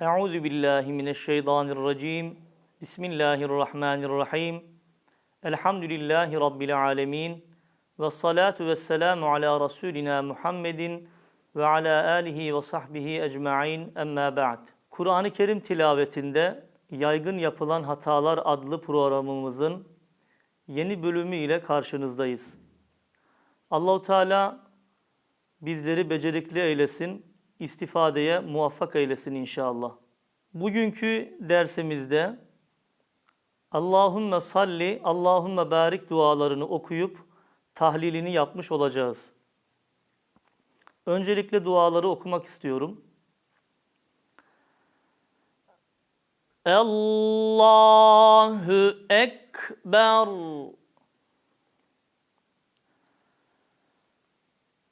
Euzu billahi mineşşeytanirracim. Bismillahirrahmanirrahim. Elhamdülillahi rabbil alamin. Ve salatu vesselamu ala rasulina Muhammedin ve ala alihi ve sahbihi ecmaîn. Emma ba'd. Kur'an-ı Kerim tilavetinde yaygın yapılan hatalar adlı programımızın yeni bölümü ile karşınızdayız. Allahu Teala bizleri becerikli eylesin, istifadeye muvaffak eylesin inşallah. Bugünkü dersimizde Allahümme salli, Allahümme barik dualarını okuyup tahlilini yapmış olacağız. Öncelikle duaları okumak istiyorum. Allahu Ekber.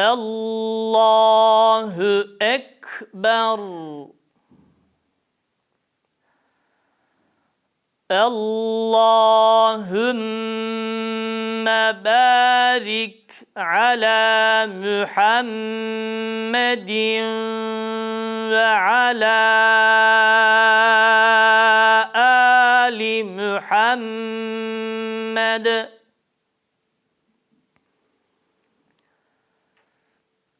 الله أكبر. اللهم بارك على محمد وعلى آل محمد.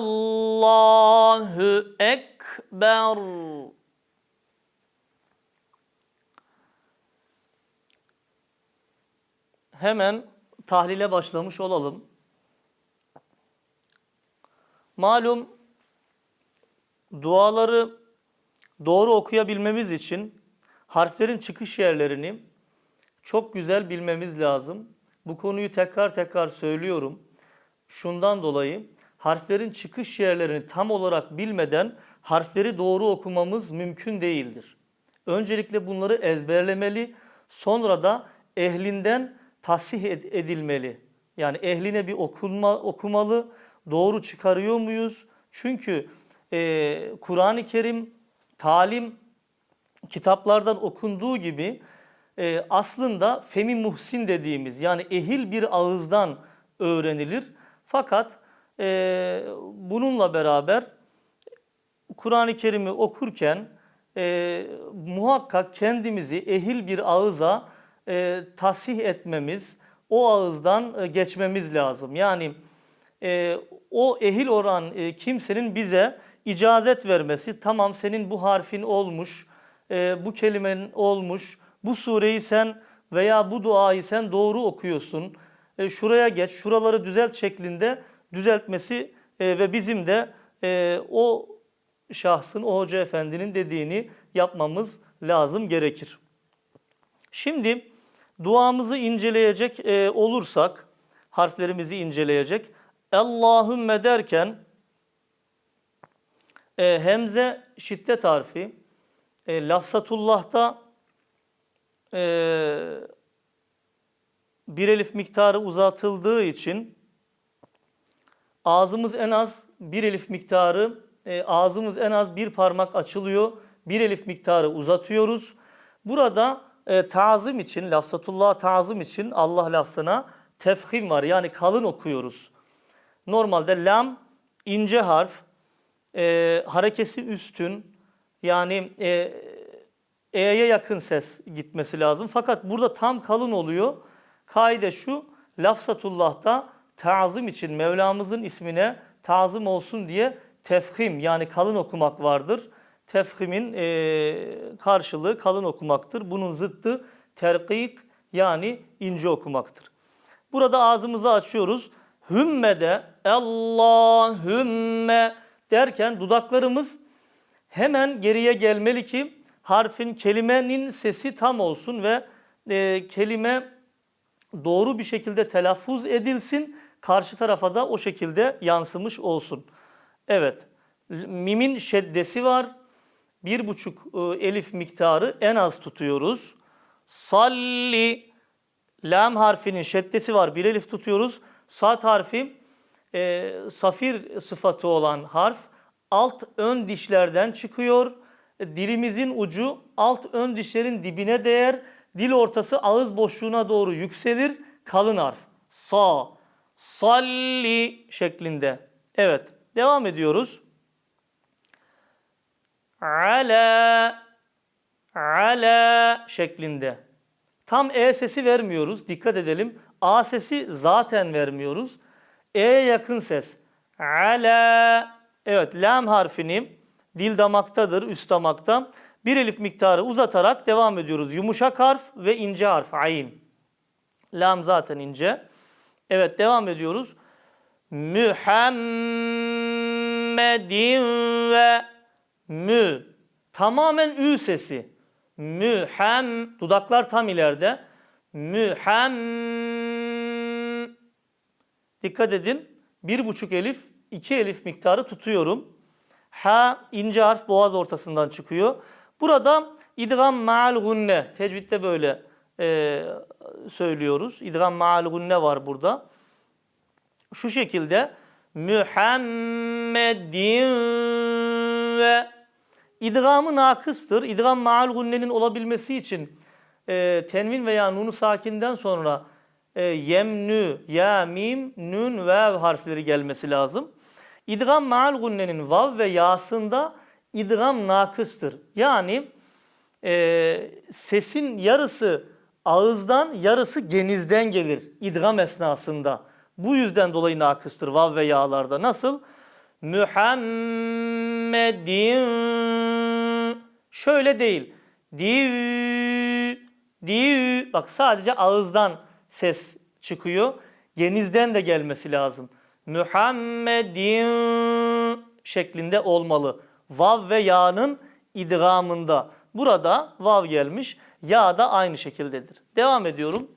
Allahu Ekber. Hemen tahlile başlamış olalım. Malum duaları doğru okuyabilmemiz için harflerin çıkış yerlerini çok güzel bilmemiz lazım. Bu konuyu tekrar tekrar söylüyorum. Şundan dolayı harflerin çıkış yerlerini tam olarak bilmeden harfleri doğru okumamız mümkün değildir. Öncelikle bunları ezberlemeli, sonra da ehlinden tasih ed- edilmeli. Yani ehline bir okunma, okumalı, doğru çıkarıyor muyuz? Çünkü e, Kur'an-ı Kerim talim kitaplardan okunduğu gibi e, aslında femi muhsin dediğimiz yani ehil bir ağızdan öğrenilir. Fakat e, bununla beraber Kur'an-ı Kerim'i okurken e, muhakkak kendimizi ehil bir ağıza e, tasih etmemiz, o ağızdan e, geçmemiz lazım. Yani e, o ehil olan e, kimsenin bize icazet vermesi, tamam senin bu harfin olmuş, e, bu kelimenin olmuş, bu sureyi sen veya bu duayı sen doğru okuyorsun, e, şuraya geç, şuraları düzelt şeklinde düzeltmesi e, ve bizim de e, o şahsın, o hoca efendinin dediğini yapmamız lazım gerekir. Şimdi duamızı inceleyecek e, olursak, harflerimizi inceleyecek. Allahümme derken e, hemze şiddet harfi. E, lafzatullah'ta e, bir elif miktarı uzatıldığı için Ağzımız en az bir elif miktarı, e, ağzımız en az bir parmak açılıyor. Bir elif miktarı uzatıyoruz. Burada e, tazim için, lafzatullah tazim için Allah lafzına tefhim var. Yani kalın okuyoruz. Normalde lam ince harf, e, harekesi üstün, yani e, yakın ses gitmesi lazım. Fakat burada tam kalın oluyor. Kaide şu, lafzatullah'ta tazim için Mevlamızın ismine tazim olsun diye tefhim yani kalın okumak vardır. Tefhimin e, karşılığı kalın okumaktır. Bunun zıttı terkik yani ince okumaktır. Burada ağzımızı açıyoruz. Hümmede Allahümme derken dudaklarımız hemen geriye gelmeli ki harfin kelimenin sesi tam olsun ve e, kelime doğru bir şekilde telaffuz edilsin. Karşı tarafa da o şekilde yansımış olsun. Evet. Mimin şeddesi var. Bir buçuk e, elif miktarı en az tutuyoruz. Salli lam harfinin şeddesi var. Bir elif tutuyoruz. Sat harfi e, safir sıfatı olan harf alt ön dişlerden çıkıyor. Dilimizin ucu alt ön dişlerin dibine değer. Dil ortası ağız boşluğuna doğru yükselir. Kalın harf. Sa, salli şeklinde. Evet. Devam ediyoruz. Ala, ala şeklinde. Tam E sesi vermiyoruz. Dikkat edelim. A sesi zaten vermiyoruz. E'ye yakın ses. Ala. Evet lam harfini dil damaktadır, üst damakta. Bir elif miktarı uzatarak devam ediyoruz. Yumuşak harf ve ince harf. Ayn. Lam zaten ince. Evet devam ediyoruz. Muhammedin ve mü. Tamamen ü sesi. Mühem. Dudaklar tam ileride. Mühem. Dikkat edin. Bir buçuk elif, iki elif miktarı tutuyorum. Ha ince harf boğaz ortasından çıkıyor. Burada idgam ma'al gunne. Tecvidde böyle e, söylüyoruz. İdgam ma'al gunne var burada. Şu şekilde Muhammedin ve idgamı nakıstır. İdgam ma'al gunnenin olabilmesi için e, tenvin veya nunu sakinden sonra e, yemnü, ya, mim, nun, vev harfleri gelmesi lazım. İdgam ma'al gunnenin vav ve yasında idgam nakıstır. Yani e, sesin yarısı ağızdan yarısı genizden gelir idgam esnasında. Bu yüzden dolayı nakıstır vav ve yağlarda. Nasıl? Muhammedin şöyle değil. Div div bak sadece ağızdan ses çıkıyor. Genizden de gelmesi lazım. Muhammedin şeklinde olmalı. Vav ve ya'nın idgamında. Burada vav gelmiş. Ya da aynı şekildedir. Devam ediyorum.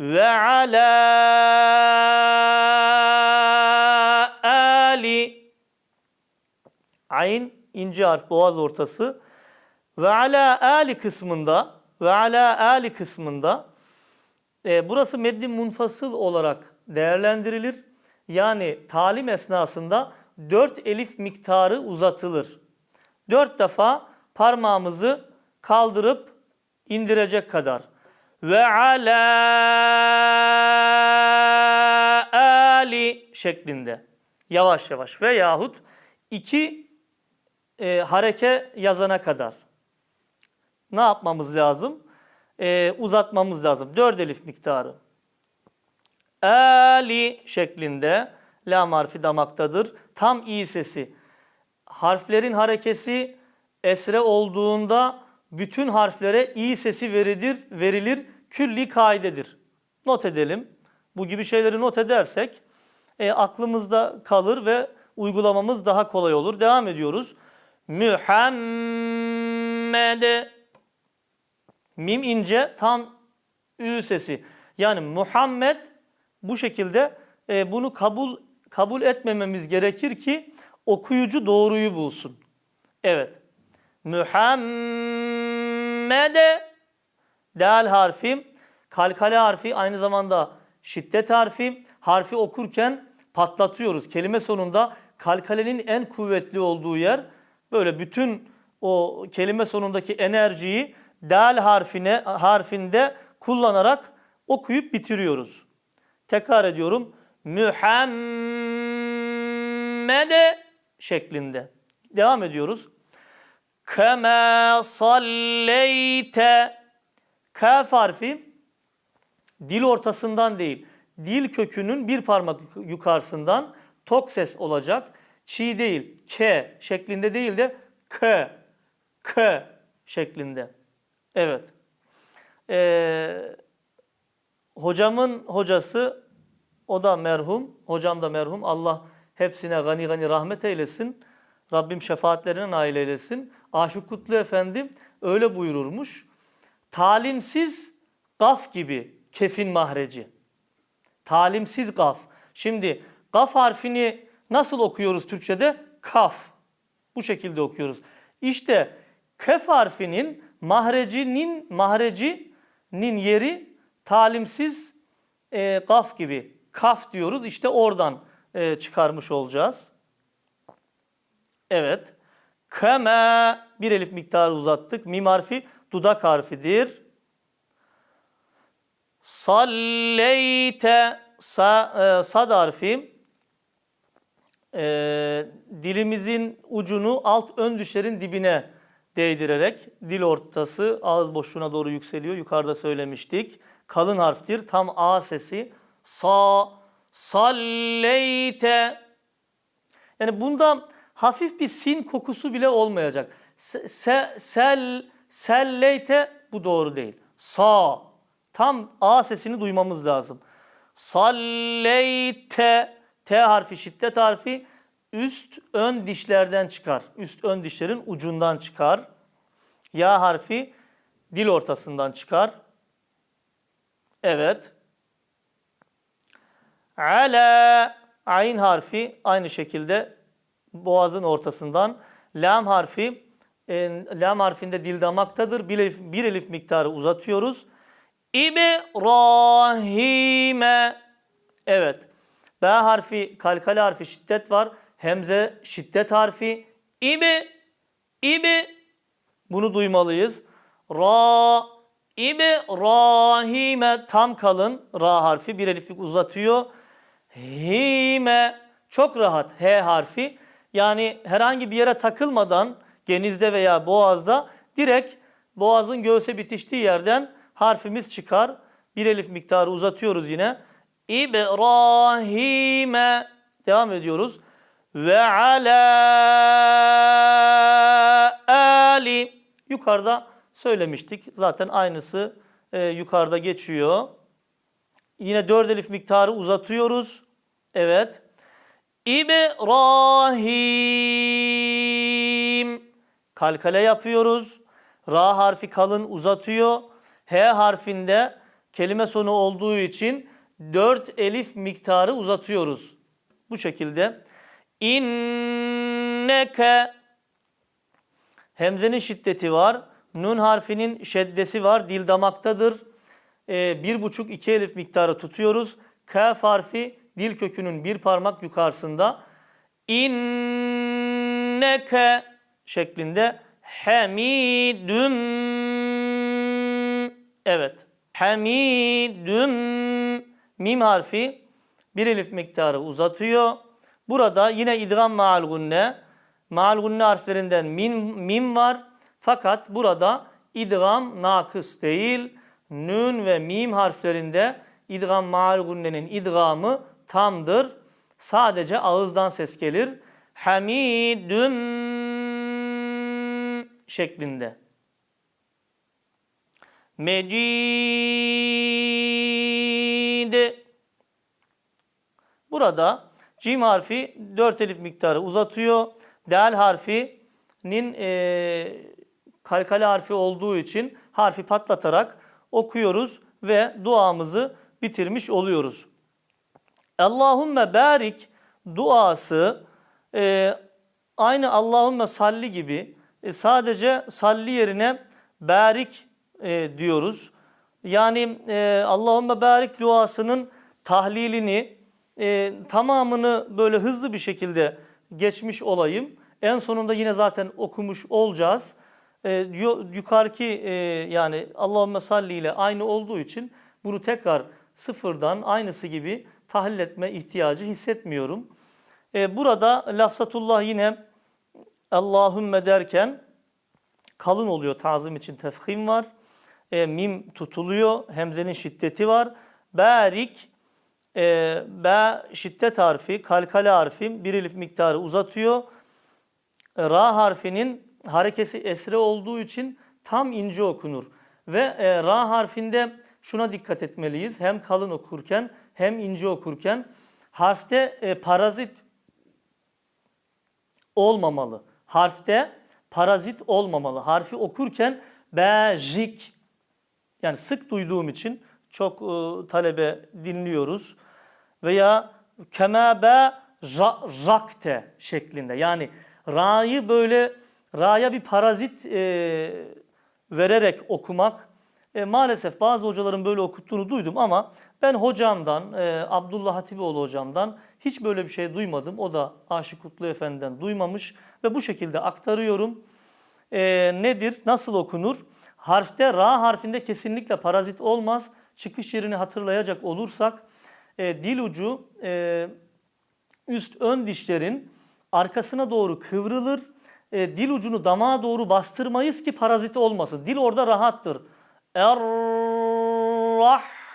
Ve ala ali Ayn ince harf boğaz ortası. Ve ala ali kısmında ve ala ali kısmında e, burası meddi munfasıl olarak değerlendirilir. Yani talim esnasında dört elif miktarı uzatılır. Dört defa parmağımızı kaldırıp indirecek kadar. Ve ala ali şeklinde. Yavaş yavaş ve yahut iki e, hareke yazana kadar. Ne yapmamız lazım? E, uzatmamız lazım. Dört elif miktarı. Ali şeklinde lam harfi damaktadır. Tam i sesi. Harflerin harekesi esre olduğunda bütün harflere i sesi verilir, verilir. Külli kaidedir. Not edelim. Bu gibi şeyleri not edersek e, aklımızda kalır ve uygulamamız daha kolay olur. Devam ediyoruz. Muhammed Mim ince tam ü sesi. Yani Muhammed bu şekilde e, bunu kabul kabul etmememiz gerekir ki okuyucu doğruyu bulsun. Evet. Muhammede dal harfi, kalkale harfi aynı zamanda şiddet harfi. Harfi okurken patlatıyoruz. Kelime sonunda kalkalenin en kuvvetli olduğu yer böyle bütün o kelime sonundaki enerjiyi dal harfine harfinde kullanarak okuyup bitiriyoruz. Tekrar ediyorum. Muhammede şeklinde. Devam ediyoruz. Kema salleyte Kaf harfi dil ortasından değil, dil kökünün bir parmak yukarısından tok ses olacak. Çiğ değil, k şeklinde değil de k, k şeklinde. Evet. Ee, hocamın hocası o da merhum, hocam da merhum. Allah hepsine gani gani rahmet eylesin. Rabbim şefaatlerine nail eylesin. Aşık Kutlu Efendi öyle buyururmuş. Talimsiz gaf gibi kefin mahreci. Talimsiz gaf. Şimdi gaf harfini nasıl okuyoruz Türkçe'de? Kaf. Bu şekilde okuyoruz. İşte kef harfinin mahrecinin mahrecinin yeri talimsiz e, gaf gibi. Kaf diyoruz. İşte oradan e, çıkarmış olacağız. Evet. Keme bir elif miktarı uzattık. Mim harfi dudak harfidir. Salleyte sa, e, sad harfi e, dilimizin ucunu alt ön düşlerin dibine değdirerek dil ortası ağız boşluğuna doğru yükseliyor. Yukarıda söylemiştik. Kalın harftir. Tam A sesi. Sa salleyte yani bunda hafif bir sin kokusu bile olmayacak. Se, se, sel selleyte bu doğru değil. Sa tam A sesini duymamız lazım. Salleyte T harfi şiddet harfi üst ön dişlerden çıkar. Üst ön dişlerin ucundan çıkar. Ya harfi dil ortasından çıkar. Evet. Ala ayn harfi aynı şekilde boğazın ortasından. Lam harfi e, lam harfinde dil damaktadır. Bir elif, bir elif miktarı uzatıyoruz. İbrahim'e Evet. B harfi kalkale harfi şiddet var. Hemze şiddet harfi. İbi İbi bunu duymalıyız. Ra İbrahim'e tam kalın ra harfi bir eliflik uzatıyor. Hime çok rahat H harfi. Yani herhangi bir yere takılmadan genizde veya boğazda direkt boğazın göğse bitiştiği yerden harfimiz çıkar. Bir elif miktarı uzatıyoruz yine. İbrahim'e devam ediyoruz. Ve ala ali yukarıda söylemiştik. Zaten aynısı e, yukarıda geçiyor. Yine dört elif miktarı uzatıyoruz. Evet. İbrahim. Kalkale yapıyoruz. Ra harfi kalın uzatıyor. H harfinde kelime sonu olduğu için dört elif miktarı uzatıyoruz. Bu şekilde. İnneke Hemzenin şiddeti var. Nun harfinin şeddesi var. Dil damaktadır. Ee, bir buçuk iki elif miktarı tutuyoruz. Kaf harfi dil kökünün bir parmak yukarısında. İnneke şeklinde hamidüm Evet. Hamidüm mim harfi bir elif miktarı uzatıyor. Burada yine idgam maal gunne. Maal gunne harflerinden min, mim var. Fakat burada idgam nakıs değil. Nun ve mim harflerinde idgam maal gunnenin idgamı tamdır. Sadece ağızdan ses gelir. Hamidüm şeklinde. Mecid. Burada cim harfi 4 elif miktarı uzatıyor. Del harfinin e, kalkale harfi olduğu için harfi patlatarak okuyoruz ve duamızı bitirmiş oluyoruz. Allahümme barik duası e, aynı Allahümme salli gibi e, sadece salli yerine barik e, diyoruz. Yani e, Allahümme barik duasının tahlilini e, tamamını böyle hızlı bir şekilde geçmiş olayım. En sonunda yine zaten okumuş olacağız. E, yu- yukarıki e, yani Allahümme salli ile aynı olduğu için bunu tekrar sıfırdan aynısı gibi tahlil etme ihtiyacı hissetmiyorum. E, burada lafzatullah yine Allahümme derken kalın oluyor tazim için tefhim var. E, mim tutuluyor. Hemzenin şiddeti var. Barik e, be şiddet harfi, kalkale harfi bir elif miktarı uzatıyor. Ra harfinin harekesi esre olduğu için tam ince okunur. Ve e, ra harfinde şuna dikkat etmeliyiz. Hem kalın okurken hem ince okurken harfte e, parazit olmamalı. Harfte parazit olmamalı. Harfi okurken bejik yani sık duyduğum için çok e, talebe dinliyoruz. Veya kema be ra- rakte şeklinde. Yani ra'yı böyle ra'ya bir parazit e, vererek okumak e, maalesef bazı hocaların böyle okuttuğunu duydum ama ben hocamdan, e, Abdullah Hatipoğlu hocamdan hiç böyle bir şey duymadım. O da Aşık Kutlu Efendi'den duymamış ve bu şekilde aktarıyorum. E, nedir, nasıl okunur? Harfte, ra harfinde kesinlikle parazit olmaz. Çıkış yerini hatırlayacak olursak e, dil ucu e, üst ön dişlerin arkasına doğru kıvrılır. E, dil ucunu damağa doğru bastırmayız ki parazit olmasın. Dil orada rahattır.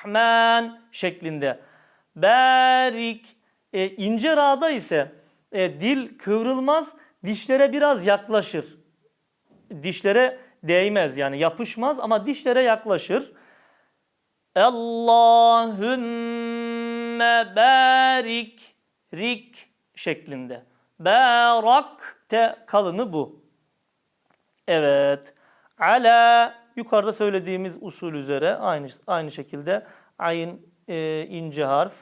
Er-Rahman şeklinde. Berik. E, ince ra'da ise e, dil kıvrılmaz, dişlere biraz yaklaşır. Dişlere değmez yani yapışmaz ama dişlere yaklaşır. Allahümme barik rik şeklinde. Barak te kalını bu. Evet. Ala yukarıda söylediğimiz usul üzere aynı aynı şekilde ayn e, ince harf,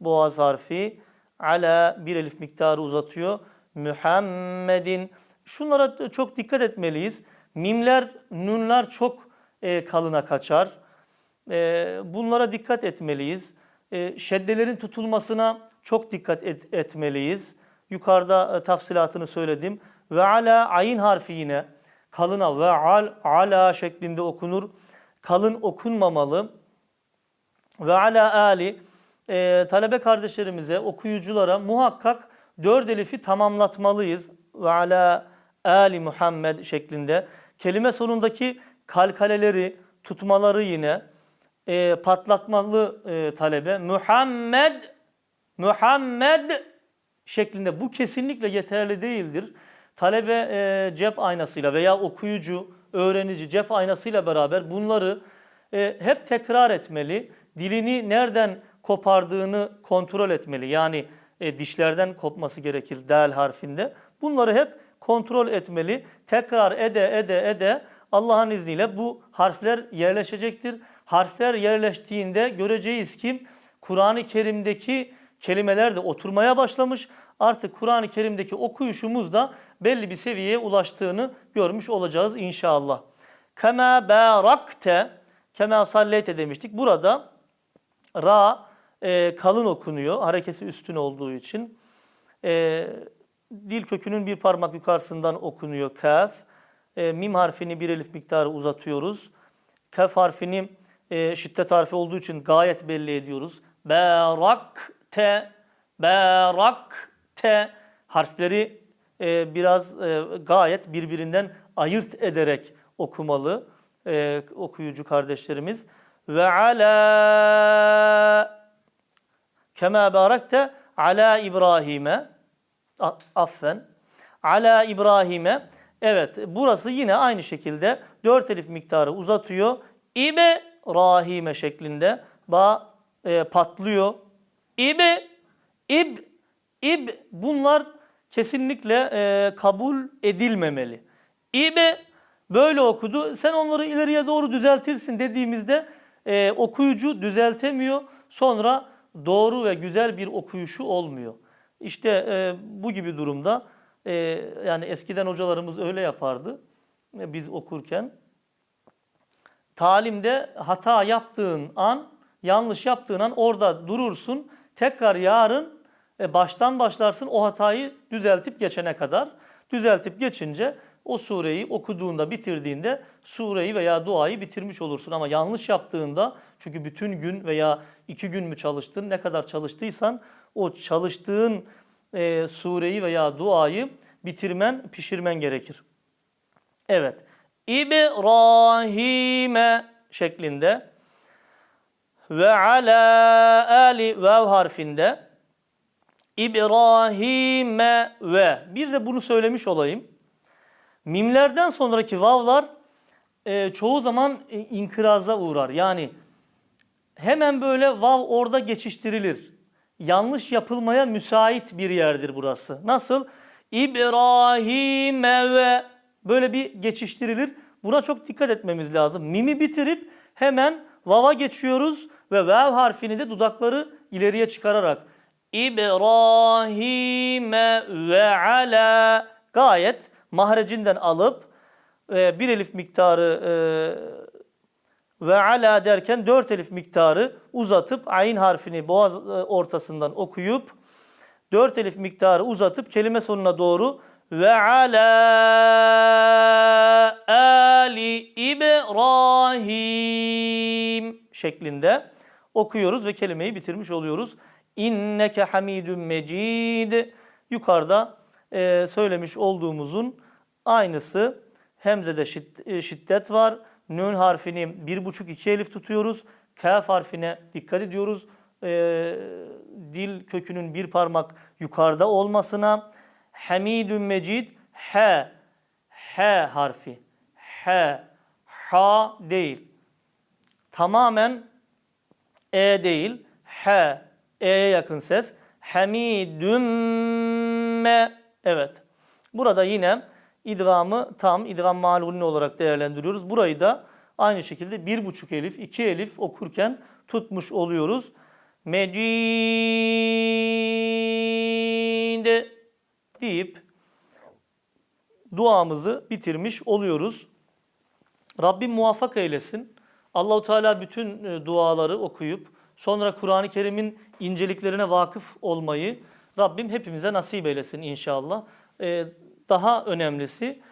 boğaz harfi ala bir elif miktarı uzatıyor. Muhammedin şunlara çok dikkat etmeliyiz. Mimler, nunlar çok e, kalına kaçar. E, bunlara dikkat etmeliyiz. E, şeddelerin tutulmasına çok dikkat et- etmeliyiz. Yukarıda e, tafsilatını söyledim. Ve ala ayin harfi yine kalına ve al ala şeklinde okunur. Kalın okunmamalı. Ve ala ali e, talebe kardeşlerimize, okuyuculara muhakkak dört elifi tamamlatmalıyız. Ve ala ali Muhammed şeklinde. Kelime sonundaki kalkaleleri, tutmaları yine e, patlatmalı e, talebe. Muhammed, Muhammed şeklinde bu kesinlikle yeterli değildir. Talebe e, cep aynasıyla veya okuyucu, öğrenici cep aynasıyla beraber bunları e, hep tekrar etmeli. Dilini nereden kopardığını kontrol etmeli. Yani e, dişlerden kopması gerekir del harfinde. Bunları hep kontrol etmeli. Tekrar ede ede ede Allah'ın izniyle bu harfler yerleşecektir. Harfler yerleştiğinde göreceğiz ki Kur'an-ı Kerim'deki kelimeler de oturmaya başlamış. Artık Kur'an-ı Kerim'deki okuyuşumuz da belli bir seviyeye ulaştığını görmüş olacağız inşallah. Kema barakte, kema salleyte demiştik. Burada ra e, kalın okunuyor. Harekesi üstün olduğu için. E, dil kökünün bir parmak yukarısından okunuyor kaf. E, mim harfini bir elif miktarı uzatıyoruz. Kaf harfini e, şiddet harfi olduğu için gayet belli ediyoruz. Berakte, berakte harfleri e, biraz e, gayet birbirinden ayırt ederek okumalı e, okuyucu kardeşlerimiz. Ve ala kema barakte ala İbrahim'e affen ala İbrahim'e evet burası yine aynı şekilde dört elif miktarı uzatıyor. İbe rahime şeklinde ba e, patlıyor. İbe ib ib bunlar kesinlikle e, kabul edilmemeli. İbe böyle okudu. Sen onları ileriye doğru düzeltirsin dediğimizde e, okuyucu düzeltemiyor. Sonra doğru ve güzel bir okuyuşu olmuyor. İşte e, bu gibi durumda e, yani eskiden hocalarımız öyle yapardı. E, biz okurken talimde hata yaptığın an, yanlış yaptığın an orada durursun. Tekrar yarın e, baştan başlarsın o hatayı düzeltip geçene kadar. Düzeltip geçince o sureyi okuduğunda, bitirdiğinde sureyi veya duayı bitirmiş olursun. Ama yanlış yaptığında çünkü bütün gün veya iki gün mü çalıştın, ne kadar çalıştıysan o çalıştığın e, sureyi veya duayı bitirmen, pişirmen gerekir. Evet. İbrahim'e şeklinde ve ala ali vav harfinde İbrahim'e ve bir de bunu söylemiş olayım. Mimlerden sonraki vavlar e, çoğu zaman e, inkıraza uğrar. Yani hemen böyle vav orada geçiştirilir. Yanlış yapılmaya müsait bir yerdir burası. Nasıl? İbrahim'e ve böyle bir geçiştirilir. Buna çok dikkat etmemiz lazım. Mimi bitirip hemen vava geçiyoruz ve vav harfini de dudakları ileriye çıkararak İbrahim'e ve ala gayet mahrecinden alıp e, bir elif miktarı e, ve ala derken dört elif miktarı uzatıp ayn harfini boğaz e, ortasından okuyup dört elif miktarı uzatıp kelime sonuna doğru ve ala ali İbrahim şeklinde okuyoruz ve kelimeyi bitirmiş oluyoruz. İnneke hamidun mecid. Yukarıda e, söylemiş olduğumuzun aynısı. Hemzede e, şiddet var. Nün harfini bir buçuk iki elif tutuyoruz. Kaf harfine dikkat ediyoruz. E, dil kökünün bir parmak yukarıda olmasına. Hamidun mecid. H. H harfi. H. Ha değil. Tamamen E değil. H. E'ye yakın ses. Hamidümme. Evet. Burada yine idgamı tam, idgam malulni olarak değerlendiriyoruz. Burayı da aynı şekilde bir buçuk elif, iki elif okurken tutmuş oluyoruz. Mecid deyip duamızı bitirmiş oluyoruz. Rabbim muvaffak eylesin. Allahu Teala bütün e, duaları okuyup sonra Kur'an-ı Kerim'in inceliklerine vakıf olmayı Rabbim hepimize nasip eylesin inşallah. E, daha önemlisi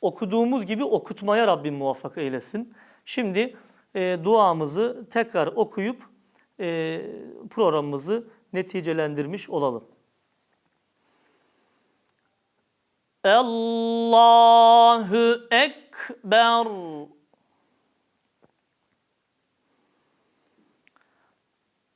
okuduğumuz gibi okutmaya Rabbim muvaffak eylesin. Şimdi e, duamızı tekrar okuyup e, programımızı neticelendirmiş olalım. Allahu Ekber.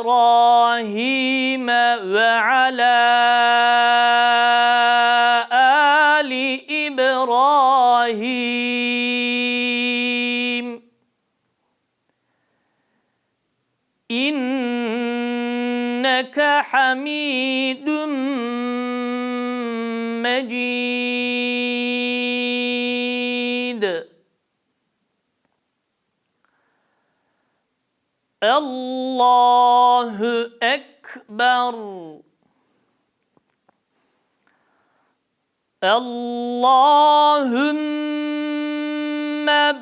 إبراهيم وعلى الله أكبر اللهم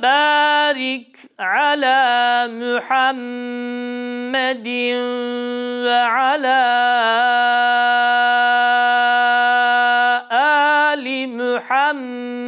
بارك على محمد وعلى آل محمد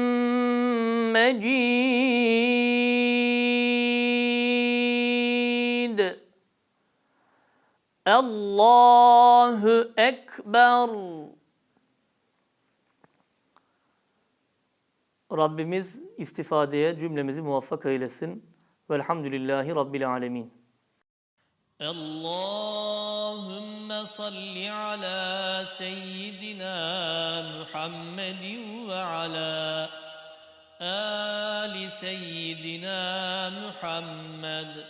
Allahu Ekber. Rabbimiz istifadeye cümlemizi muvaffak eylesin. Velhamdülillahi Rabbil alemin. اللهم صل على سيدنا محمد وعلى آل سيدنا محمد